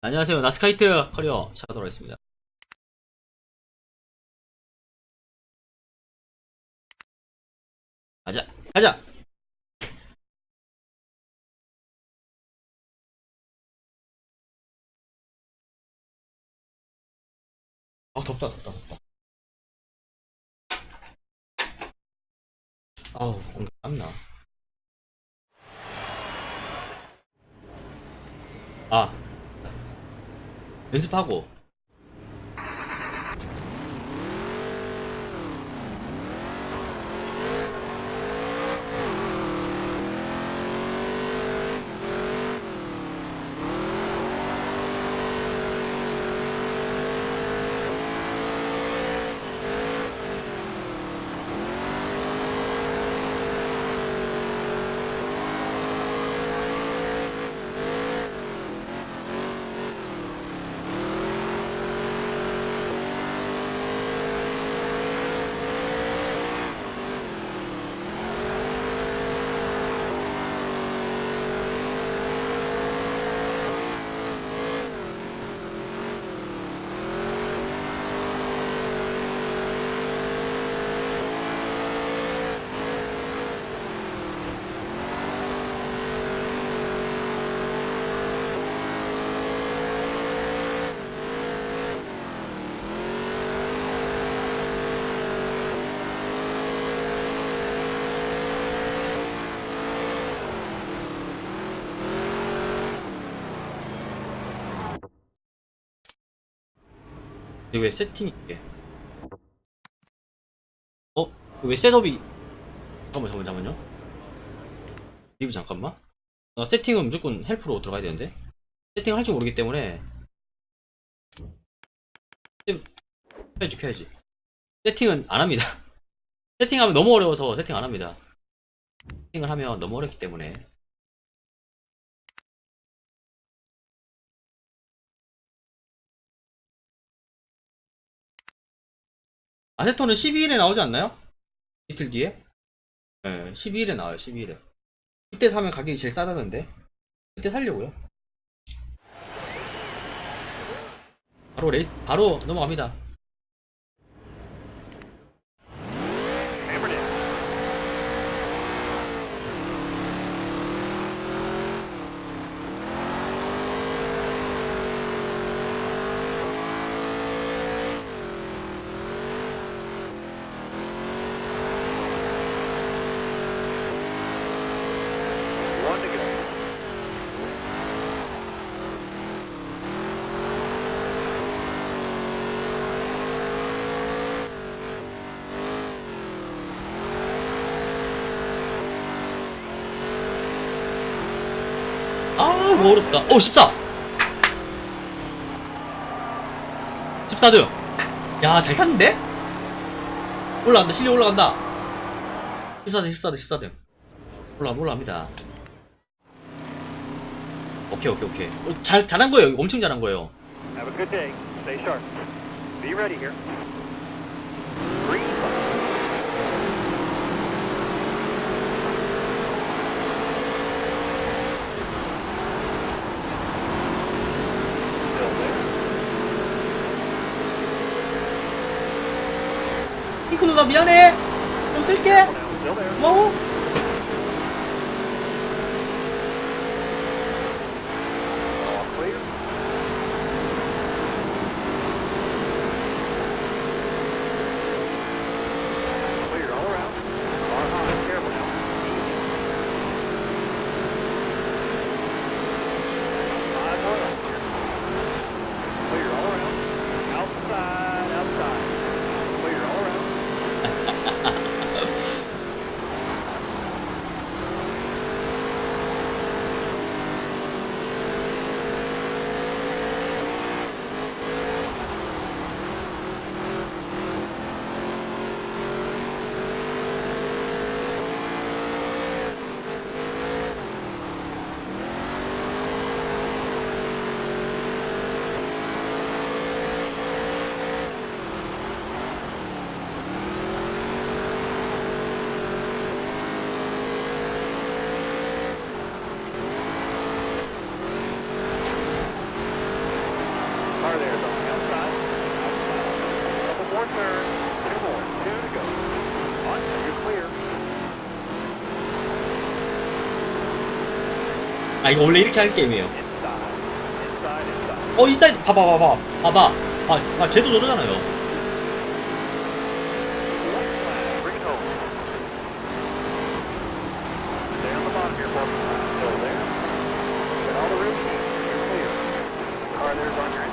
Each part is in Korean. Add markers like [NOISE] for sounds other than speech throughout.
안녕하세요. 나스카이트 커리어 시작하도록 하겠습니다. 가자, 가자! 아, 덥다, 덥다, 덥다. 아우, 공기 땀나. 아, 연습하고 이게 왜 세팅이 이게? 어? 왜 셋업이 잠깐만 잠깐만 잠깐만요. 리브 잠깐만. 나 세팅은 무조건 헬프로 들어가야 되는데? 세팅을 할 줄 모르기 때문에 켜야지 켜야지. 세팅은 안 합니다. [LAUGHS] 세팅하면 너무 어려워서 세팅 안 합니다. 세팅을 하면 너무 어렵기 때문에 아세톤은 12일에 나오지 않나요? 이틀 뒤에? 네, 12일에 나와요, 12일에. 그때 사면 가격이 제일 싸다던데. 그때 살려고요. 바로 레이스, 바로 넘어갑니다. Hammered in. One to go. 아, 뭐 어렵다. 오, 14! 14등! 야, 잘 탔는데? 올라간다, 실력 올라간다. 14등, 14등, 14등. 올라, 올라갑니다. 오케이, 오케이, 오케이. 어, 잘, 잘한 거예요. 엄청 잘한 거예요. Have a good day. Stay sharp. Be ready here. Green light. Still there. 핑크 누나 미안해! 좀 쓸게! 고마워! All clear. Clear all around. Car high. Careful now. Easy. Five oil. Clear all around. Outside, outside. Clear all around. 아 이거 원래 이렇게 하는 게임이에요. 어 인사이드 봐봐 봐봐 봐봐 아, 아 쟤도 저러잖아요.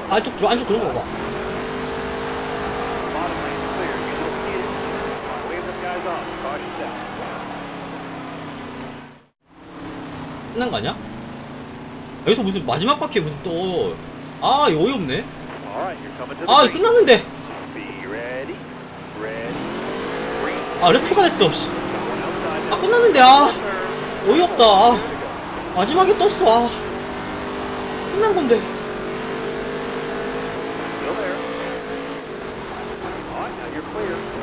안쪽 안쪽 들어가 봐. 끝난 거 아니야? 여기서 무슨 마지막 바퀴에 무슨 또아 you're coming to the 아. 끝났는데. 아 랩 추가됐어 씨. 아 끝났는데 아. 어이없다 아. 마지막에 떴어 아 끝난 건데 Still there. All right, now you're clear.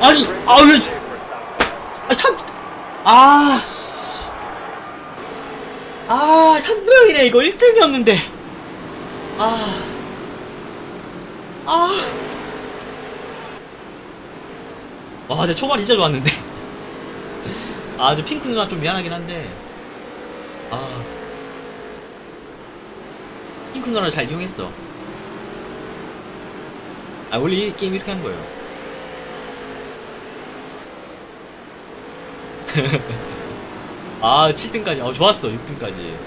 아니, 아, 왜- 아, 3, 아, 씨. 아, 3등이네, 이거 1등이었는데. 아, 아. 와, 근데 초반 진짜 좋았는데. 아, 저 핑크 누나 좀 미안하긴 한데. 아. 핑크 누나를 잘 이용했어. 아, 원래 이 게임 이렇게 하는 거예요. [LAUGHS] 아 7등까지. 어 좋았어 6등까지.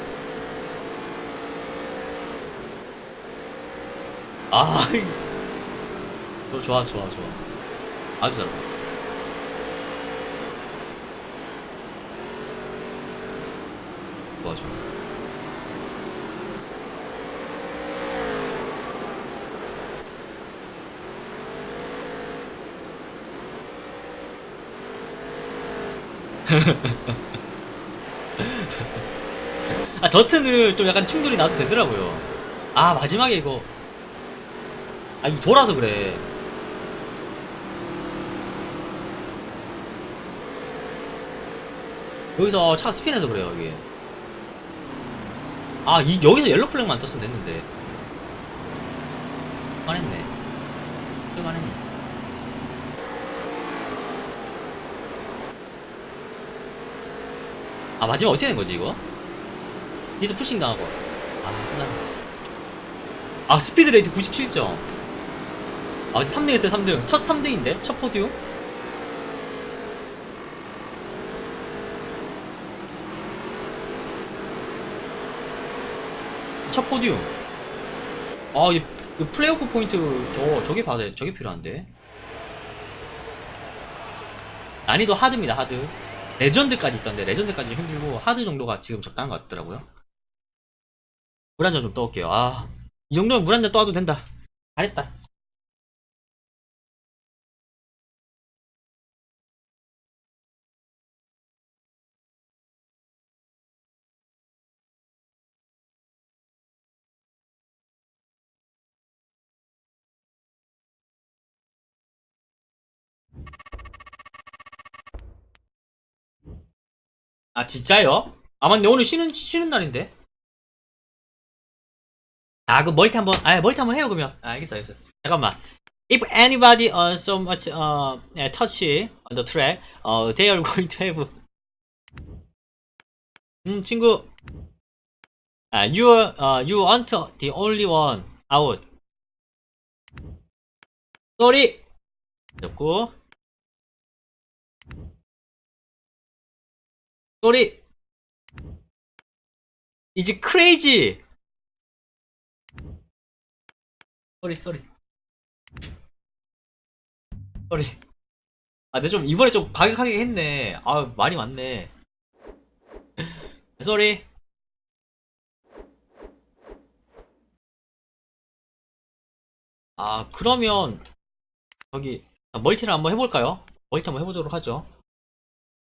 아 [LAUGHS] 너 좋아 좋아 좋아. 아주 잘해 좋아 좋아 [LAUGHS] 아 더트는 좀 약간 충돌이 나도 되더라고요. 아 마지막에 이거. 아 이거 돌아서 그래. 여기서 차가 스피해서 그래요 이게 아 이, 여기서 옐로 플렉만 떴으면 됐는데. 망했네. 망했네 아 마지막 어떻게 된 거지 이거? 니도 푸싱 당하고. 아 끝났네. 아 스피드 레이트 97점. 아 3등 했어요 3등. 첫 3등인데? 첫 포디움? 첫 포디움. 아이 이 플레이오프 포인트 저 저게 받아 저게 필요한데? 난이도 하드입니다 하드 레전드까지 있던데 레전드까지 힘들고 하드 정도가 지금 적당한 것 같더라고요. 물 한 잔 좀 떠올게요. 아이 정도면 물 한 잔 떠와도 된다. 잘했다 아 진짜요? 아 맞네 오늘 쉬는 쉬는 날인데 아 그 멀티 한번 아 멀티 한번 해요 그러면 아, 알겠어 알겠어 잠깐만 If anybody uh, so much uh, uh, touch on the track, uh, they are going to have 음 친구 아 you uh, you aren't the only one out sorry 됐고 sorry is crazy sorry sorry sorry 아 근데 좀 이번에 좀 과격하게 했네. 아 말이 많네. [LAUGHS] sorry 아 그러면 저기 아, 멀티를 한번 해볼까요? 멀티 한번 해보도록 하죠.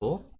또